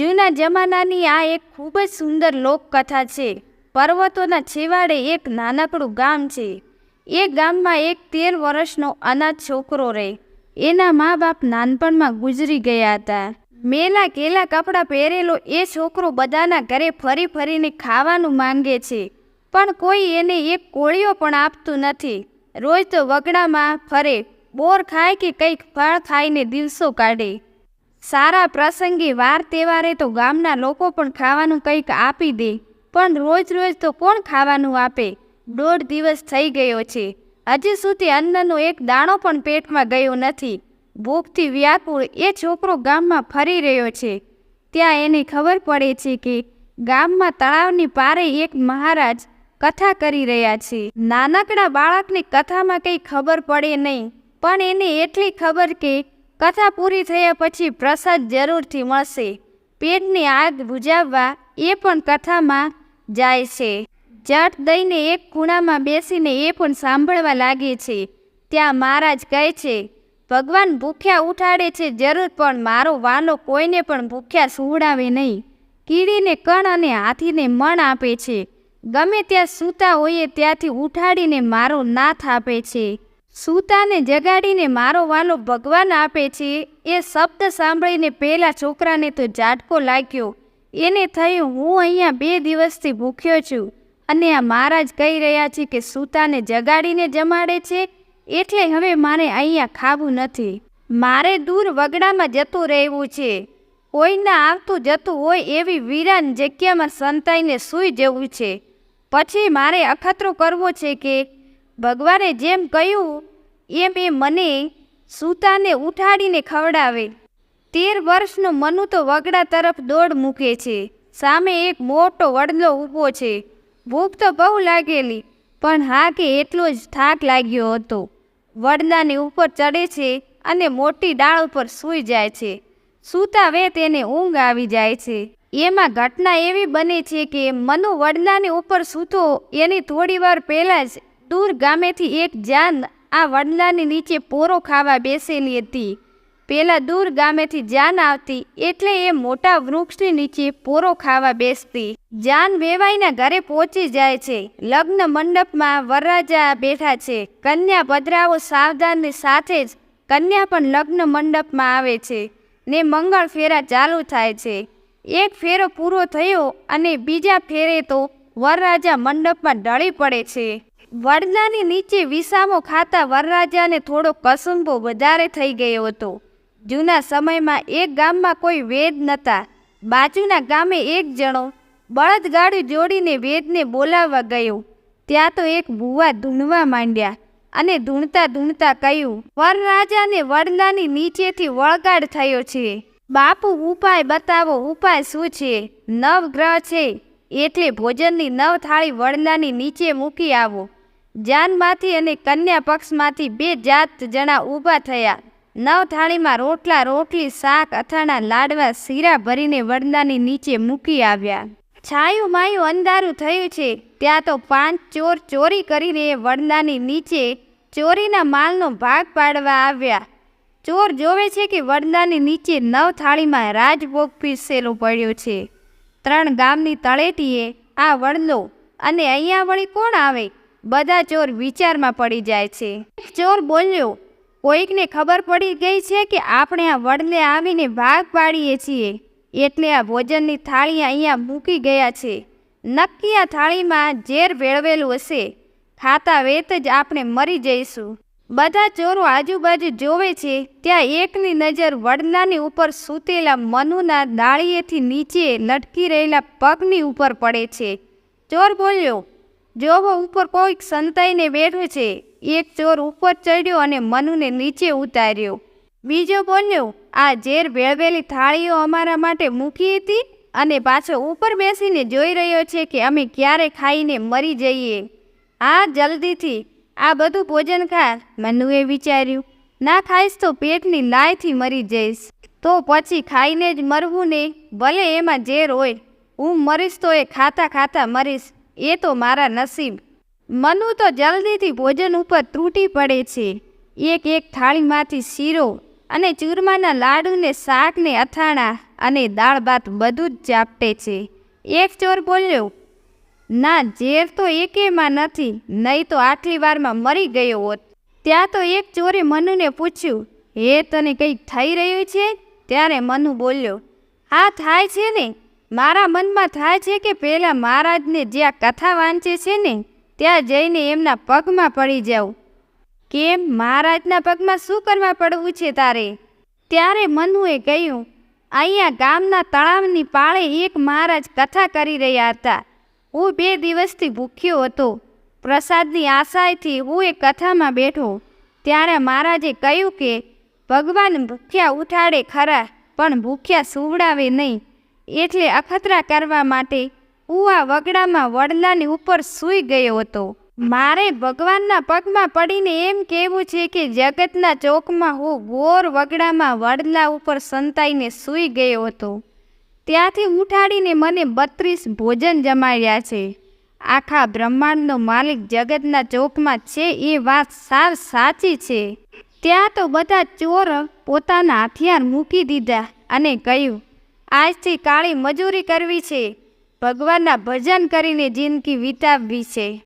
જૂના જમાનાની આ એક ખૂબ જ સુંદર લોકકથા છે. પર્વતોના છેવાડે એક નાનકડું ગામ છે. એ ગામમાં એક તેર વર્ષનો અનાથ છોકરો રહે એના મા બાપ નાનપણમાં ગુજરી ગયા હતા. મેલા કેલા કપડાં પહેરેલો એ છોકરો બધાના ઘરે ફરી ફરીને ખાવાનું માંગે છે. પણ કોઈ એને એક કોળિયો પણ આપતું નથી. રોજ તો વગડામાં ફરે, બોર ખાય કે કંઈક ફળ ખાઈને દિવસો કાઢે. સારા પ્રસંગે વાર તહેવારે તો ગામના લોકો પણ ખાવાનું કંઈક આપી દે, પણ રોજ રોજ તો કોણ ખાવાનું આપે? દોઢ દિવસ થઈ ગયો છે. હજી સુધી અન્નનો એક દાણો પણ પેટમાં ગયો નથી. ભૂખથી વ્યાકુળ એ છોકરો ગામમાં ફરી રહ્યો છે. ત્યાં એને ખબર પડે છે કે ગામમાં તળાવની પારે એક મહારાજ કથા કરી રહ્યા છે. નાનકડા બાળકની કથામાં કંઈ ખબર પડે નહીં, પણ એને એટલી ખબર કે કથા પૂરી થયા પછી પ્રસાદ જરૂરથી મળશે. પેટની આગ બુજાવવા એ પણ કથામાં જાય છે. જટ દઈને એક ખૂણામાં બેસીને એ પણ સાંભળવા લાગે છે. ત્યાં મહારાજ કહે છે, ભગવાન ભૂખ્યા ઉઠાડે છે, જરૂર પણ મારો વાલો કોઈને પણ ભૂખ્યા સુવડાવે નહીં. કીડીને કણ અને હાથીને મણ આપે છે. ગમે ત્યાં સૂતા હોઈએ ત્યાંથી ઉઠાડીને મારો નાથ આપે છે. સૂતાને જગાડીને મારો વાલો ભગવાન આપે છે. એ શબ્દ સાંભળીને પહેલાં છોકરાને તો ઝાટકો લાગ્યો. એને થયું હું અહીંયા બે દિવસથી ભૂખ્યો છું. અને આ મહારાજ કહી રહ્યા છે કે સૂતાને જગાડીને જમાડે છે. એટલે હવે મારે અહીંયા ખાવું નથી. મારે દૂર વગડામાં જતું રહેવું છે. કોઈના આવતું જતું હોય એવી વિરાન જગ્યામાં સંતાઈને સૂઈ જવું છે. પછી મારે અખતરો કરવો છે કે ભગવાને જેમ કહ્યું, એમ એ મને સૂતાને ઉઠાડીને ખવડાવે. તેર વર્ષનો મનુ તો વગડા તરફ દોડ મૂકે છે. સામે એક મોટો વડલો ઊભો છે. ભૂખ તો બહુ લાગેલી, પણ હા કે એટલો જ થાક લાગ્યો હતો. વડલાની ઉપર ચડે છે અને મોટી ડાળ ઉપર સૂઈ જાય છે. સૂતા વે તેને ઊંઘ આવી જાય છે. એમાં ઘટના એવી બને છે કે મનુ વડલાની ઉપર સૂતો એની થોડી વાર પહેલાં જ દૂર ગામેથી એક જાન આ વડલાની નીચે પોરો ખાવા બેસેલી હતી. પહેલાં દૂર ગામેથી જાન આવતી એટલે એ મોટા વૃક્ષની નીચે પોરો ખાવા બેસતી. જાન વેવાઈના ઘરે પહોંચી જાય છે. લગ્ન મંડપમાં વરરાજા બેઠા છે. કન્યા પધરાવો સાવધાનની સાથે જ કન્યા પણ લગ્ન મંડપમાં આવે છે ને મંગળ ફેરા ચાલુ થાય છે. એક ફેરો પૂરો થયો અને બીજા ફેરે તો વરરાજા મંડપમાં ઢળી પડે છે. વડલાની નીચે વિસામો ખાતા વરરાજાને થોડો કસુંબો વધારે થઈ ગયો હતો. જૂના સમયમાં એક ગામમાં કોઈ વેદ નહોતા બાજુના ગામે એક જણો બળદગાડું જોડીને વેદને બોલાવવા ગયો. ત્યાં તો એક ભૂવા ધૂણવા માંડ્યા અને ધૂણતા ધૂણતા કહ્યું, વરરાજાને વડલાની નીચેથી વળગાડ થયો છે. બાપુ, ઉપાય બતાવો, ઉપાય શું છે? નવ ગ્રહ છે. એટલે ભોજનની નવ થાળી વડલાની નીચે મૂકી આવો. જાનમાંથી અને કન્યા પક્ષમાંથી બે જાત જણા ઊભા થયા. નવ થાળીમાં રોટલા, રોટલી, શાક, અથાણા, લાડવા, શીરા ભરીને વડદાની નીચે મૂકી આવ્યા. છાયું માયું અંધારું થયું છે. ત્યાં તો પાંચ ચોર ચોરી કરીને વડદાની નીચે ચોરીના માલનો ભાગ પાડવા આવ્યા. ચોર જોવે છે કે વડદાની નીચે નવ થાળીમાં રાજભોગ પીસેલો પડ્યો છે. ત્રણ ગામની તળેટીએ આ વડલો અને અહીંયા વળી કોણ આવે? બધા ચોર વિચારમાં પડી જાય છે. ચોર બોલ્યો, કોઈકને ખબર પડી ગઈ છે કે આપણે આ વડલે આવીને ભાગ પાડીએ છીએ. એટલે આ ભોજનની થાળી અહીંયા મૂકી ગયા છે. નક્કી આ થાળીમાં ઝેર વેળવેલું હશે. ખાતા વેત જ આપણે મરી જઈશું. બધા ચોરો આજુબાજુ જોવે છે, ત્યાં એકની નજર વડલાની ઉપર સૂતેલા મનુના દાળીએથી નીચે લટકી રહેલા પગની ઉપર પડે છે. ચોર બોલ્યો જોવો, ઉપર કોઈક સંતાઈને બેઠો છે. એક ચોર ઉપર ચડ્યો અને મનુને નીચે ઉતાર્યો. બીજો બોલ્યો, આ ઝેર ભેળવેલી થાળીઓ અમારા માટે મૂકી હતી અને પાછો ઉપર બેસીને જોઈ રહ્યો છે કે અમે ક્યારે ખાઈને મરી જઈએ. આ જલ્દીથી, આ બધું ભોજન ખા. મનુએ વિચાર્યું, ના ખાઈશ તો પેટની લાયથી મરી જઈશ. તો પછી ખાઈને જ મરવું ને, ભલે એમાં ઝેર હોય, હું મરીશ તો એ ખાતા ખાતા મરીશ. એ તો મારા નસીબ. મનુ તો જલ્દીથી ભોજન ઉપર તૂટી પડે છે. એક એક થાળીમાંથી શીરો અને ચૂરમાના લાડુને શાકને અથાણા અને દાળ ભાત બધું જ ચાપટે છે. એક ચોર બોલ્યો, ના, ઝેર તો એકેમાં નથી, નહીં તો આટલી વારમાં મરી ગયો હોત. ત્યાં તો એક ચોરે મનુને પૂછ્યું, હે, તને કંઈક થઈ રહ્યું છે? ત્યારે મનુ બોલ્યો, હા, થાય છે ને. મારા મનમાં થાય છે કે પહેલાં મહારાજને જ્યાં કથા વાંચે છે ને, ત્યાં જઈને એમના પગમાં પડી જાઉં. કેમ? મહારાજના પગમાં શું કરવા પડવું છે તારે? ત્યારે મનુએ કહ્યું, અહીંયા ગામના તળાવની પાળે એક મહારાજ કથા કરી રહ્યા હતા. હું બે દિવસથી ભૂખ્યો હતો. પ્રસાદની આશાએથી હું એ કથામાં બેઠો. ત્યારે મહારાજે કહ્યું કે, ભગવાન ભૂખ્યા ઉઠાડે ખરા, પણ ભૂખ્યા સુવડાવે નહીં. એટલે અખતરા કરવા માટે ઉવા વગડામાં વડલાની ઉપર સૂઈ ગયો હતો. મારે ભગવાનના પગમાં પડીને એમ કહેવું છે કે જગતના ચોકમાં હું ગોર વગડામાં વડલા ઉપર સંતાઈને સૂઈ ગયો હતો. ત્યાંથી ઉઠાડીને મને બત્રીસ ભોજન જમાડ્યા છે. આખા બ્રહ્માંડનો માલિક જગતના ચોકમાં છે એ વાત સાવ સાચી છે. ત્યાં તો બધા ચોર પોતાના હથિયાર મૂકી દીધા અને કહ્યું આજથી કાળી મજૂરી કરવી છે. ભગવાનના ભજન કરીને જિંદગી વિતાવવી છે.